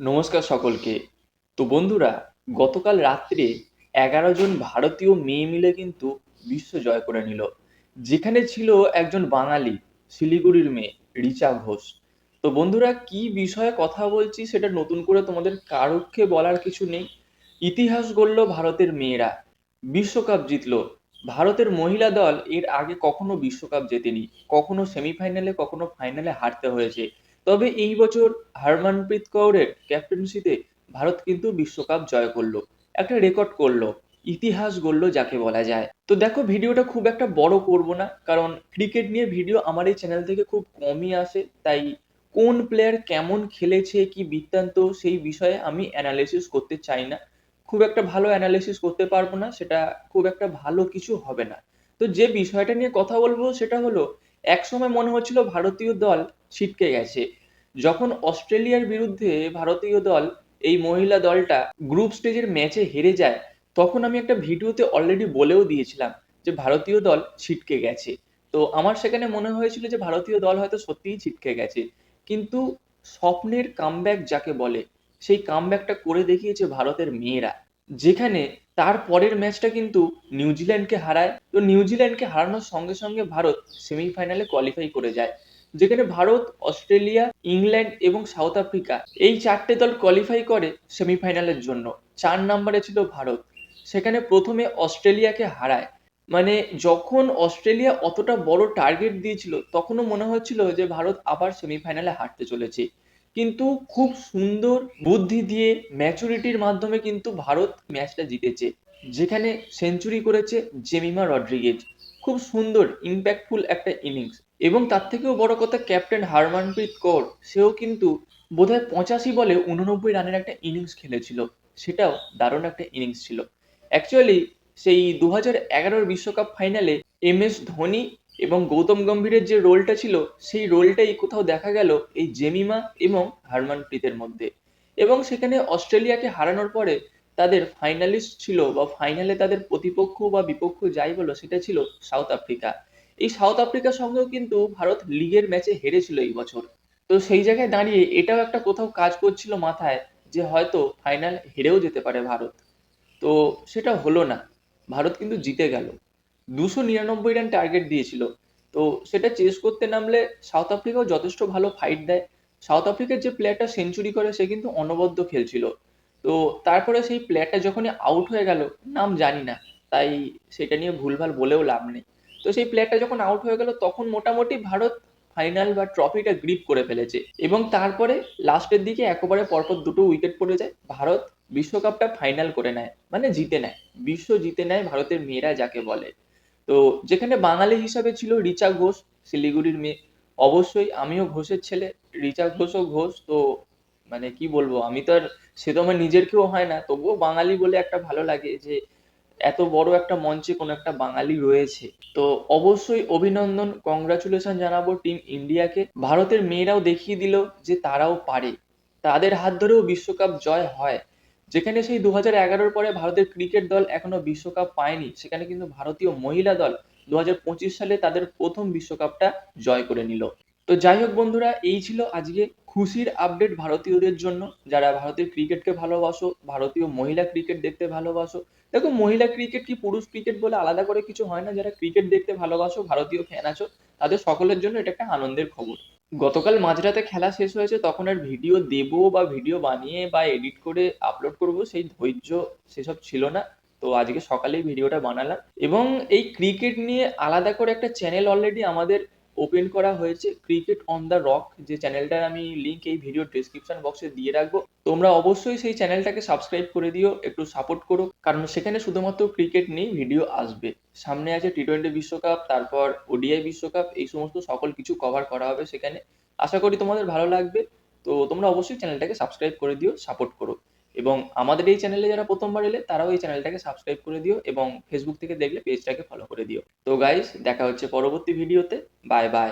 নমস্কার সকলকে। তো বন্ধুরা, গতকাল রাত্রে এগারো জন ভারতীয় মেয়ে মিলে কিন্তু বিশ্ব জয় করে নিল। যেখানে ছিল একজন বাঙালি, শিলিগুড়ির মেয়ে, রিচা ঘোষ। তো বন্ধুরা, কি বিষয়ে কথা বলছি সেটা নতুন করে তোমাদের কারোকে বলার কিছু নেই। ইতিহাস গড়ল ভারতের মেয়েরা। বিশ্বকাপ জিতল। ভারতের মহিলা দল এর আগে কখনো বিশ্বকাপ জেতেনি, কখনো সেমিফাইনালে কখনো ফাইনালে হারতে হয়েছে। তবে এই বছর হারমানপ্রীত কৌরের ক্যাপ্টেন্সিতে ভারত কিন্তু বিশ্বকাপ জয় করল, একটা রেকর্ড করল, ইতিহাস গড়লো যাকে বলা যায়। তো দেখো, ভিডিওটা খুব একটা বড় করব না, কারণ ক্রিকেট নিয়ে ভিডিও আমার এই চ্যানেল থেকে খুব কমই আসে, তাই কোন প্লেয়ার কেমন খেলেছে, কি বৃত্তান্ত, সেই বিষয়ে আমি অ্যানালিসিস করতে চাই না। খুব একটা ভালো অ্যানালিসিস করতে পারব না, সেটা খুব একটা ভালো কিছু হবে না। তো যে বিষয়টা নিয়ে কথা বলব, সেটা হলো, একসময় মনে হচ্ছিল ভারতীয় দল ছিটকে গেছে। যখন অস্ট্রেলিয়ার বিরুদ্ধে ভারতীয় দল এই মহিলা দলটা গ্রুপ স্টেজের ম্যাচে হেরে যায়, তখন আমি একটা ভিডিওতে অলরেডি বলেও দিয়েছিলাম যে ভারতীয় দল ছিটকে গেছে। তো আমার সেখানে মনে হয়েছিল যে ভারতীয় দল হয়তো সত্যিই ছিটকে গেছে। কিন্তু স্বপ্নের কামব্যাক যাকে বলে, সেই কামব্যাকটা করে দেখিয়েছে ভারতের মেয়েরা। যেখানে তার পরের ম্যাচটা কিন্তু নিউজিল্যান্ডকে হারায়। তো নিউজিল্যান্ডকে হারানোর সঙ্গে সঙ্গে ভারত সেমিফাইনালে কোয়ালিফাই করে যায়। যেখানে ভারত, অস্ট্রেলিয়া, ইংল্যান্ড এবং সাউথ আফ্রিকা এই চারটে দল কোয়ালিফাই করে সেমিফাইনালের জন্য। চার নম্বরে ছিল ভারত। সেখানে প্রথমে অস্ট্রেলিয়াকে হারায়। মানে যখন অস্ট্রেলিয়া অতটা বড় টার্গেট দিয়েছিল, তখনও মনে হচ্ছিল যে ভারত আবার সেমিফাইনালে হারতে চলেছে। কিন্তু খুব সুন্দর বুদ্ধি দিয়ে ম্যাচুরিটির মাধ্যমে কিন্তু ভারত ম্যাচটা জিতেছে। যেখানে সেঞ্চুরি করেছে জেমিমা রড্রিগেজ। খুব সুন্দর ইম্প্যাক্টফুল একটা ইনিংস এবং তার থেকেও বড় কথা ক্যাপ্টেন হারমানপ্রীত কৌর, সেও কিন্তু বোধহয় পঁচাশি বলে উননব্বই রানের একটা ইনিংস খেলেছিল। সেটাও দারুণ একটা ইনিংস ছিল। অ্যাকচুয়ালি সেই দু হাজার এগারোর বিশ্বকাপ ফাইনালে এম এস ধোনি এবং গৌতম গম্ভীরের যে রোলটা ছিল, সেই রোলটাই কোথাও দেখা গেল এই জেমিমা এবং হারমানপ্রীতের মধ্যে। এবং সেখানে অস্ট্রেলিয়াকে হারানোর পরে তাদের ফাইনালিস্ট ছিল বা ফাইনালে তাদের প্রতিপক্ষ বা বিপক্ষ যাই বলো, সেটা ছিল সাউথ আফ্রিকা। এই সাউথ আফ্রিকার সঙ্গেও কিন্তু ভারত লিগের ম্যাচে হেরেছিল এই বছর। তো সেই জায়গায় দাঁড়িয়ে এটাও একটা কোথাও কাজ করছিল মাথায় যে হয়তো ফাইনাল হেরেও যেতে পারে ভারত। তো সেটা হলো না। ভারত কিন্তু জিতে গেল। দুশো নিরানব্বই রান টার্গেট দিয়েছিল। তো সেটা চেস করতে নামলে সাউথ আফ্রিকাও যথেষ্ট ভালো ফাইট দেয়। সাউথ আফ্রিকার যে প্লেয়ারটা সেঞ্চুরি করে, সে কিন্তু অনবদ্য খেলছিল। তো তারপরে সেই প্লেয়ারটা যখনই আউট হয়ে গেল, নাম জানি না, তাই সেটা নিয়ে ভুলভাল বলেও লাভ নেই। তো সেই প্লেয়ারটা যখন আউট হয়ে গেল, তখন মোটামুটি ভারত ফাইনাল বা ট্রফিটা গ্রিপ করে ফেলেছে এবং তারপরে লাস্টের দিকে একেবারে পরপর দুটো উইকেট পড়ে যায়। ভারত বিশ্বকাপটা ফাইনাল করে নেয় মানে জিতে নেয়, বিশ্ব জিতে নেয় ভারতের মেয়েরা যাকে বলে। তো যেখানে বাঙালি হিসাবে ছিল রিচা ঘোষ, শিলিগুড়ির মেয়ে। অবশ্যই আমিও ঘোষের ছেলে, রিচা ঘোষও ঘোষ, তো মানে কি বলব, আমি তো আর সে তো আমার নিজের কেউ হয় না। তবুও বাঙালি বলে একটা ভালো লাগে যে, এত বড় একটা মঞ্চে কোনো একটা বাঙালি রয়েছে। তো অবশ্যই অভিনন্দন কংগ্রাচুলেশন জানাব টিম ইন্ডিয়াকে ভারতের মেয়েরাও দেখিয়ে দিল যে তারাও পারে। তাদের হাত ধরেও বিশ্বকাপ জয় হয়। যেখানে সেই দু হাজার এগারোর পরে ভারতের ক্রিকেট দল এখনও বিশ্বকাপ পায়নি, সেখানে কিন্তু ভারতীয় মহিলা দল দু সালে তাদের প্রথম বিশ্বকাপটা জয় করে নিল। তো যাই হোক বন্ধুরা, এই ছিল আজকে খুশির আপডেট ভারতীয়দের জন্য। যারা ভারতের ক্রিকেটকে ভালোবাসো, ভারতীয় মহিলা ক্রিকেট দেখতে ভালোবাসো। দেখো, মহিলা ক্রিকেট কি পুরুষ ক্রিকেট বলে আলাদা করে কিছু হয় না। যারা ক্রিকেট দেখতে ভালোবাসো, ভারতীয় ফ্যান আছো, তাদের সকলের জন্য এটা একটা আনন্দের খবর। গতকাল মাঝরাতে খেলা শেষ হয়েছে, তখন আর ভিডিও দেবো বা ভিডিও বানিয়ে বা এডিট করে আপলোড করব সেই ধৈর্য সেসব ছিল না। তো আজকে সকালেই ভিডিওটা বানালাম। এবং এই ক্রিকেট নিয়ে আলাদা করে একটা চ্যানেল অলরেডি আমাদের ওপেন করা হয়েছে ক্রিকেট অন দ্য রক যে চ্যানেলটার আমি লিঙ্ক এই ভিডিও ডিসক্রিপশন বক্সে দিয়ে রাখব। তোমরা অবশ্যই সেই চ্যানেলটাকে সাবস্ক্রাইব করে দিও, একটু সাপোর্ট করো, কারণ সেখানে শুধুমাত্র ক্রিকেট নিয়েই ভিডিও আসবে। সামনে আছে টি টোয়েন্টি বিশ্বকাপ, তারপর ওডিআই বিশ্বকাপ, এই সমস্ত সকল কিছু কভার করা হবে সেখানে। আশা করি তোমাদের ভালো লাগবে, তো তোমরা অবশ্যই চ্যানেলটাকে সাবস্ক্রাইব করে দিও সাপোর্ট করো। এবং আমাদের এই চ্যানেলে যারা প্রথমবার এলে, তারাও এই চ্যানেলটাকে সাবস্ক্রাইব করে দিও এবং ফেসবুক থেকে দেখলে পেজটাকে ফলো করে দিও। তো গাইজ দেখা হচ্ছে পরবর্তী ভিডিওতে বাই বাই